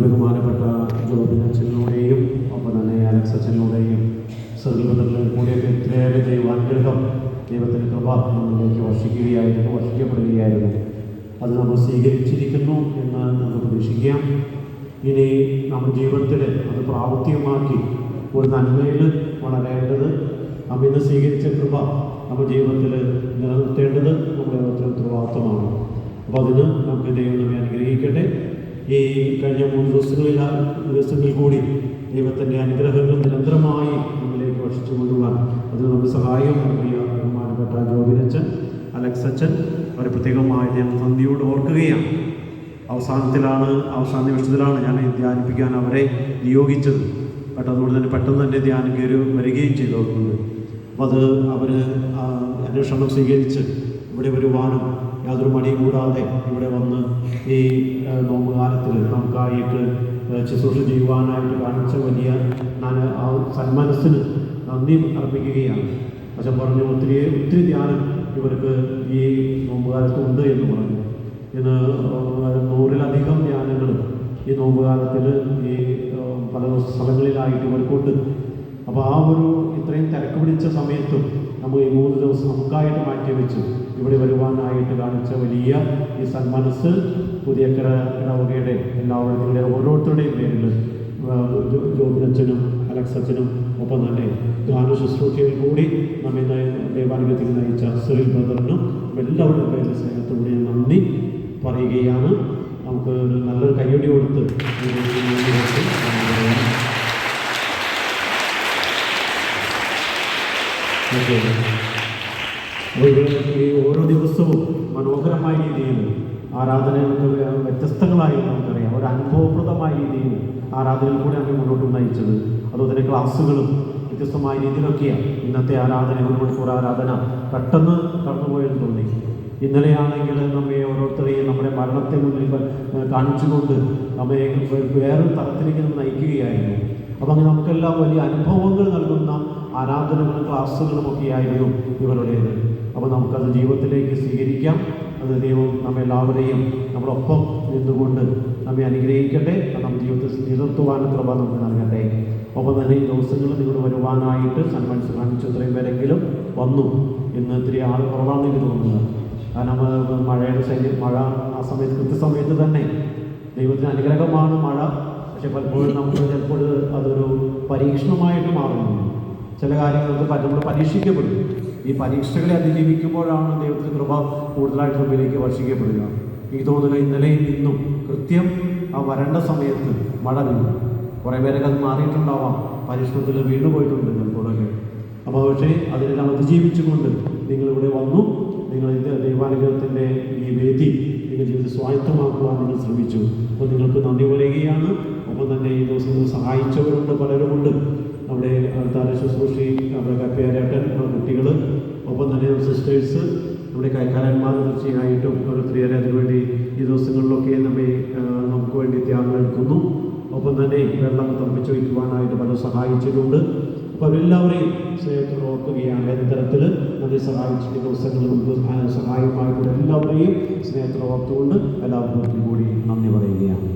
ബഹുമാനപ്പെട്ട ജോബിൻ അച്ഛനോടെയും ഒപ്പം തന്നെ അലക്സ് അച്ഛനോടെയും സർവീപതകളിൽ കൂടിയൊക്കെ ഇത്രയേറെ ദൈവാനുഗ്രഹം ദൈവത്തിന്റെ കൃപ നമ്മളിലേക്ക് വർഷിക്കുകയായിരുന്നു വർഷിക്കപ്പെടുകയായിരുന്നു. അത് നമ്മൾ സ്വീകരിച്ചിരിക്കുന്നു എന്ന് നമുക്ക് പ്രതീക്ഷിക്കാം. ഇനി നമ്മുടെ ജീവിതത്തിൽ അത് പ്രാവർത്തികമാക്കി ഒരു നന്മയിൽ വളരേണ്ടത് നമ്മൾ ഇന്ന് സ്വീകരിച്ച കൃപ നമ്മുടെ ജീവിതത്തിൽ നിലനിർത്തേണ്ടത് നമ്മുടെ ഉത്തരവാദിത്വമാണ് അപ്പോൾ അതിന് നമുക്ക് ദൈവം നമ്മെ അനുഗ്രഹിക്കട്ടെ. ഈ കഴിഞ്ഞ മൂന്ന് ദിവസങ്ങളിൽ ദിവസങ്ങളിൽ കൂടി ദൈവത്തിന്റെ അനുഗ്രഹങ്ങൾ നിരന്തരമായി നമ്മിലേക്ക് വർഷിച്ചു കൊണ്ടുപോകാൻ അതിന് നമുക്ക് സഹായം നൽകിയ ബഹുമാനപ്പെട്ട ജോബിനച്ചൻ അലക്സ് അച്ഛൻ അവരെ പ്രത്യേകമായി ഞാൻ നന്ദിയോട് ഓർക്കുകയാണ്. അവസാനത്തിലാണ് അവസാന നിമിഷത്തിലാണ് ഞാൻ ധ്യാനിപ്പിക്കാൻ അവരെ നിയോഗിച്ചത്. ബട്ട് അതുകൊണ്ട് തന്നെ പെട്ടെന്ന് തന്നെ ധ്യാനം കയറി വരികയും ചെയ്തു അവർക്കുണ്ട് അപ്പോൾ അത് അവർ അന്വേഷണം സ്വീകരിച്ച് ഇവിടെ വരുവാനും യാതൊരു മടി കൂടാതെ ഇവിടെ വന്ന് ഈ നോമ്പുകാലത്തിൽ നോമ്പ് കാലത്തിൽ നമുക്കായിട്ട് ശുശ്രൂഷ ചെയ്യുവാനായിട്ട് കാണിച്ച വലിയ ആ സന്മനസ്സിന് നന്ദി അർപ്പിക്കുകയാണ്. അച്ഛൻ പറഞ്ഞു ഒത്തിരി ഒത്തിരി ധ്യാനം ഇവർക്ക് ഈ നോമ്പുകാലത്ത് ഉണ്ട് എന്ന് പറഞ്ഞു. ഇന്ന് നൂറിലധികം ധ്യാനങ്ങൾ ഈ നോമ്പുകാലത്തിൽ ഈ പല സ്ഥലങ്ങളിലായിട്ട് ഇവർക്കുണ്ട്. അപ്പോൾ ആ ഒരു ഇത്രയും തിരക്ക് പിടിച്ച സമയത്തും നമ്മൾ ഈ മൂന്ന് ദിവസം നമുക്കായിട്ട് മാറ്റി വെച്ചു. ഇവിടെ വരുവാനായിട്ട് കാണിച്ച വലിയ ഈ സന്മനസ് പുതിയക്കര ഇടവകയുടെ എല്ലാവരുടെയും ഓരോരുത്തരുടെയും പേരിൽ ജോബിനച്ഛനും അലക്സച്ചനും ഒപ്പം തന്നെ ഗാന ശുശ്രൂഷയിൽ കൂടി നമ്മെ ദൈവാനുഗ്രഹത്തിൽ നയിച്ച സിറിൽ ബ്രദറിനും എല്ലാവരുടെ പേരിൽ സ്നേഹത്തോടെ നന്ദി പറയുകയാണ്. നമുക്ക് നല്ലൊരു നന്ദി കൊടുത്ത് നന്ദി പറയാം. ഈ ഓരോ ദിവസവും മനോഹരമായ രീതിയിൽ വ്യ- വ്യത്യസ്തങ്ങളായി നമുക്കറിയാം. ഒരു അനുഭവപ്രദമായ രീതിയിൽ ആരാധനയിൽ കൂടെ നമ്മൾ മുന്നോട്ട് നയിച്ചത്. അതുപോലെ തന്നെ ക്ലാസ്സുകളും വ്യത്യസ്തമായ രീതിയിലൊക്കെയാണ്. ഇന്നത്തെ ആരാധന മണിക്കൂർ ആരാധന പെട്ടെന്ന് കടന്നുപോയെന്ന് തോന്നി. ഇന്നലെയാണെങ്കിൽ നമ്മെ ഓരോരുത്തരെയും നമ്മുടെ മരണത്തെ മുന്നിൽ കാണിച്ചുകൊണ്ട് നമ്മെ വേറെ വേറൊരു തലത്തിലേക്ക് നമ്മൾ നയിക്കുകയായിരുന്നു. അപ്പം അങ്ങനെ നമുക്കെല്ലാം വലിയ അനുഭവങ്ങൾ നൽകുന്ന ആരാധനകളും ക്ലാസ്സുകളും ഒക്കെ ആയിരുന്നു ഇവരുടേത്. അപ്പോൾ നമുക്കത് ജീവിതത്തിലേക്ക് സ്വീകരിക്കാം. അത് ദൈവം നമ്മെല്ലാവരെയും നമ്മളൊപ്പം നിന്നുകൊണ്ട് നമ്മെ അനുഗ്രഹിക്കട്ടെ. നമ്മുടെ ജീവിതത്തിൽ നിലനിർത്തുവാൻ കൃപ നമുക്ക് നൽകട്ടെ. ഒപ്പം തന്നെ ഈ ദിവസങ്ങൾ നിങ്ങൾ വരുവാനായിട്ട് സന്മനസ് കാണിച്ചു ഇത്രയും പേരെങ്കിലും വന്നു. ഇന്ന് ഇത്തിരി ആൾ കുറവാണെന്ന് എനിക്ക് തോന്നുന്നത് കാരണം മഴയുടെ ശല്യം മഴ ആ സമയത്ത് കൃത്യസമയത്ത് തന്നെ ദൈവത്തിന് അനുഗ്രഹമാണ് മഴ. പക്ഷെ പലപ്പോഴും നമുക്ക് ചിലപ്പോൾ അതൊരു പരീക്ഷണമായിട്ട് മാറുന്നു ചില കാര്യങ്ങൾക്ക് നമ്മൾ പരീക്ഷിക്കപ്പെടും ഈ പരീക്ഷകളെ അതിജീവിക്കുമ്പോഴാണ് ദൈവത്തിന്റെ കൃപ കൂടുതലായിട്ട് മുമ്പിലേക്ക് വർഷിക്കപ്പെടുക. എനിക്ക് തോന്നുക ഇന്നലെയും ഇന്നും കൃത്യം ആ വരണ്ട സമയത്ത് മഴ വീണു കുറേ പേരൊക്കെ അത് മാറിയിട്ടുണ്ടാവാം. പരീക്ഷണത്തിൽ വീണു പോയിട്ടുണ്ട് ചിലപ്പോഴൊക്കെ. അപ്പോൾ പക്ഷേ അതിനെല്ലാം അതിജീവിച്ചുകൊണ്ട് നിങ്ങളിവിടെ വന്നു. നിങ്ങൾ ദൈവാനുഗ്രഹത്തിന്റെ ഈ വേദി നിങ്ങൾ ജീവിതം സ്വായത്തമാക്കുവാൻ നിങ്ങൾ ശ്രമിച്ചു. അപ്പോൾ നിങ്ങൾക്ക് നന്ദി പറയുകയാണ്. ഒപ്പം തന്നെ ഈ ദിവസം സഹായിച്ചവരുണ്ട് പലരുമുണ്ട്. നമ്മുടെ താര ശുശ്രൂഷി നമ്മുടെ കപ്പയാരേട്ടൻ കുട്ടികൾ ഒപ്പം തന്നെ സിസ്റ്റേഴ്സ് നമ്മുടെ കൈക്കാരന്മാർ തീർച്ചയായിട്ടും ഓരോരുത്തരെ അതിനുവേണ്ടി ഈ ദിവസങ്ങളിലൊക്കെ നമ്മെ നമുക്ക് വേണ്ടി ത്യാഗം എടുക്കുന്നു. ഒപ്പം തന്നെ വെള്ളം തമ്പിച്ച് വയ്ക്കുവാനായിട്ട് പലരും സഹായിച്ചിട്ടുണ്ട്. അപ്പോൾ അവരെല്ലാവരെയും സ്നേഹത്തോട് ഓർക്കുകയാണ് ഏത് തരത്തിൽ നമ്മെ സഹായിച്ച ദിവസങ്ങൾ നമുക്ക് സഹായമായിട്ടുള്ള എല്ലാവരെയും സ്നേഹത്തോട് ഓർത്തുകൊണ്ട് എല്ലാവർക്കും കൂടി നന്ദി പറയുകയാണ്.